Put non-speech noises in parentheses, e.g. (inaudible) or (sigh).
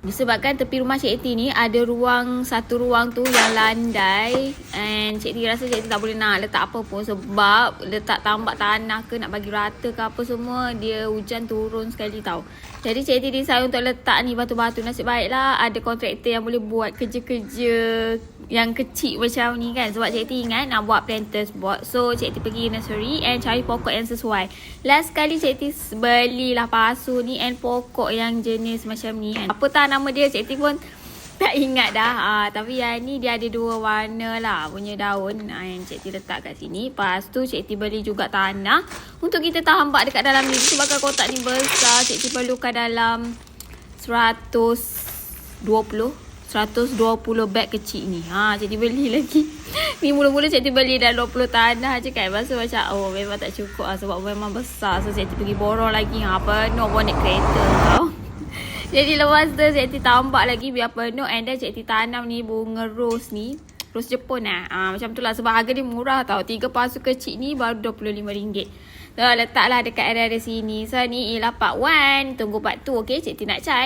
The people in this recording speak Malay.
Disebabkan tepi rumah Cik T ni ada ruang, satu ruang tu yang landai and Cik T rasa Cik T tak boleh nak letak apa pun sebab letak tambak tanah ke nak bagi rata ke apa semua dia hujan turun sekali tau. Jadi Cik T decide untuk letak ni batu-batu nasib baiklah. Ada kontraktor yang boleh buat kerja-kerja yang kecil macam ni kan. Sebab Cik T ingat nak buat planters board. So Cik T pergi nursery and cari pokok yang sesuai. Last kali Cik T belilah pasu ni and pokok yang jenis macam ni kan. Apa tak nama dia? Cik T pun tak ingat dah ah, tapi yang ni dia ada dua warna lah punya daun ah, yang Cik T letak kat sini lepas tu Cik T beli juga tanah untuk kita tambak dekat dalam ni sebab kotak ni besar Cik T perlukan dalam 120 120 beg kecil ni. Ha, jadi beli (laughs) lagi. ni mula-mula cikgu beli dah 20 tanah je kan. Lepas tu macam, oh memang tak cukup lah sebab memang besar. So cikgu pergi borong lagi. Ha, penuh bonek kereta tau. Jadi lepas tu cikgu tambah lagi biar penuh. And then cikgu tanam ni bunga rose ni. Rose Jepun lah. Ha, macam tu lah sebab harga dia murah tau. Tiga pasu kecil ni baru RM25. So letaklah dekat area-area sini. So ni ialah part 1. Tunggu part 2 okay. Cikgu nak cari.